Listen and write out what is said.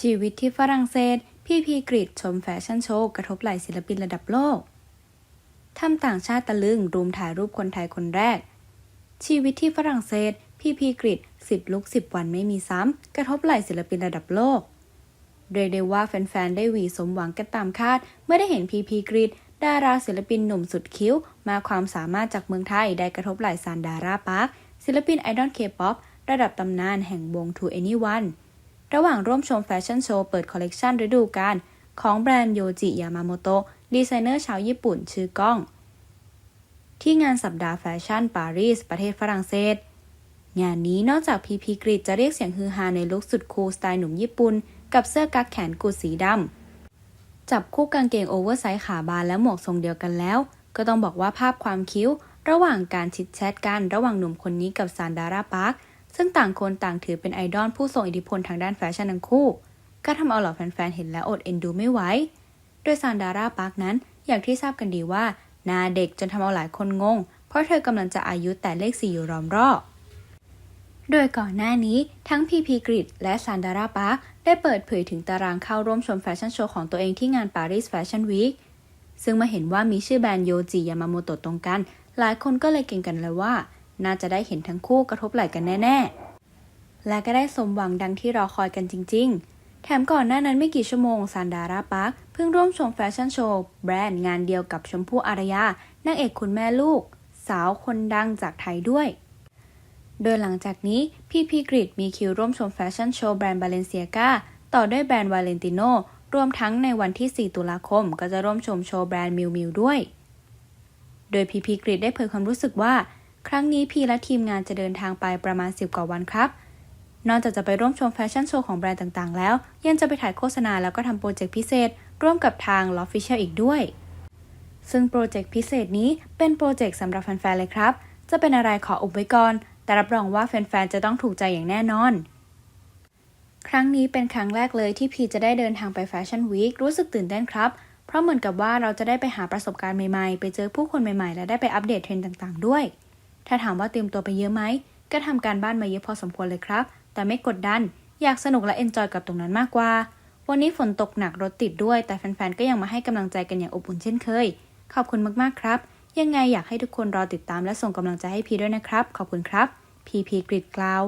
ชีวิตที่ฝรั่งเศส พี่พีกริดชมแฟชั่นโชว์กระทบไหล่ศิลปินระดับโลก ทำต่างชาติตะลึงรุมถ่ายรูปคนไทยคนแรก ชีวิตที่ฝรั่งเศส พี่พีกริด10ลุก10วันไม่มีซ้ำ กระทบไหล่ศิลปินระดับโลก เรียกได้ว่าแฟนๆ ได้หวีสมหวังกันตามคาด เมื่อได้เห็นพีพีกริดดาราศิลปินหนุ่มสุดคิ้ว มาความสามารถจากเมืองไทยได้กระทบไหล่ซานดาราปาร์คศิลปินไอดอลเคป๊อประดับตำนานแห่งวง To Anyone ระหว่างร่วมชมแฟชั่นโชว์เปิดคอลเลกชันฤดูกาลของแบรนด์โยจิยามาโมโตะดีไซเนอร์ชาวญี่ปุ่นชื่อก้อง ที่งานสัปดาห์แฟชั่นปารีส ประเทศฝรั่งเศส งานนี้นอกจากพีพีกริดจะเรียกเสียงฮือฮาในลุคสุดคูลสไตล์หนุ่มญี่ปุ่น กับเสื้อกั๊กแขนกุดสีดำ จับคู่กางเกงโอเวอร์ไซส์ขาบานและหมวกทรงเดียวกันแล้ว ก็ต้องบอกว่าภาพความคิ้ว ระหว่างการชิดแชทกันระหว่างหนุ่มคนนี้กับซานดาราปาร์ค ซึ่งต่างคนต่างถือเป็นไอดอลผู้ทรงอิทธิพลทางด้านแฟชั่นทั้งคู่ ก็ทำเอาเหล่าแฟนๆ เห็นแล้วอดเอ็นดูไม่ไหว โดยซานดาราปาร์คนั้นอย่างที่ทราบกันดีว่าหน้าเด็กจนทำเอาหลายคนงง เพราะเธอกำลังจะอายุแต่เลขสี่อยู่รอมรอบโดยก่อนหน้านี้ทั้งพีพีกริดและซานดาราปาร์คได้เปิดเผยถึงตารางเข้าร่วมชมแฟชั่นโชว์ของตัวเองที่งานปารีสแฟชั่นวีคซึ่งมาเห็นว่ามีชื่อแบรนด์โยจิยามาโมโตะตรงกัน หลายคนก็เลยเก่งกันเลยว่า น่าจะได้เห็นทั้งคู่กระทบไหล่กันแน่ๆ และก็ได้สมหวังดังที่รอคอยกันจริง ๆ แถมก่อนหน้านั้นไม่กี่ชั่วโมงซานดาราปาร์คเพิ่งร่วมชมแฟชั่นโชว์แบรนด์งานเดียวกับชมพู่อารยานางเอกคุณแม่ลูก สาวคนดังจากไทยด้วย โดยหลังจากนี้พี่พีกริดมีคิวร่วมชมแฟชั่นโชว์แบรนด์บาเลนเซียกาต่อด้วยแบรนด์วาเลนติโนรวมทั้งในวันที่ 4 ตุลาคม ก็จะร่วมชมโชว์แบรนด์มิวมิวด้วย โดยพีพีกริดได้เผยความรู้สึกว่า ครั้งนี้พีและทีมงานจะเดินทางไปประมาณ 10 กว่าวันครับ นอกจากจะไปร่วมชมแฟชั่นโชว์ของแบรนด์ต่างๆ แล้ว ยังจะไปถ่ายโฆษณาแล้วก็ทำโปรเจกต์พิเศษ ร่วมกับทาง l o f f i c i a l อีกด้วย ซึ่งโปรเจกต์พิเศษนี้เป็นโปรเจกต์สำหรับแฟนๆเลยครับ จะเป็นอะไรขออุบไว้ก่อน แต่รับรองว่าแฟนๆจะต้องถูกใจอย่างแน่นอน ครั้งนี้เป็นครั้งแรกเลยที่พีจะได้เดินทางไปแฟชั่นวีครู้สึกตื่นเต้นครับเพราะเหมือนกับว่าเราจะได้ไปหาประสบการณ์ใหม่ๆ ไปเจอผู้คนใหม่ๆ และได้ไปอัปเดตเทรนด์ต่างๆ ด้วย ถ้าถามว่าเตรียมตัวไปเยอะไหม ก็ทำการบ้านมาเยอะพอสมควรเลยครับ แต่ไม่กดดัน อยากสนุกและเอนจอยกับตรงนั้นมากกว่า วันนี้ฝนตกหนักรถติดด้วย แต่แฟนๆ ก็ยังมาให้กำลังใจกันอย่างอบอุ่นเช่นเคย ขอบคุณมากๆครับ ยังไงอยากให้ทุกคนรอติดตามและส่งกำลังใจให้พีด้วยนะครับ ขอบคุณครับ พีพีกริดกล่าว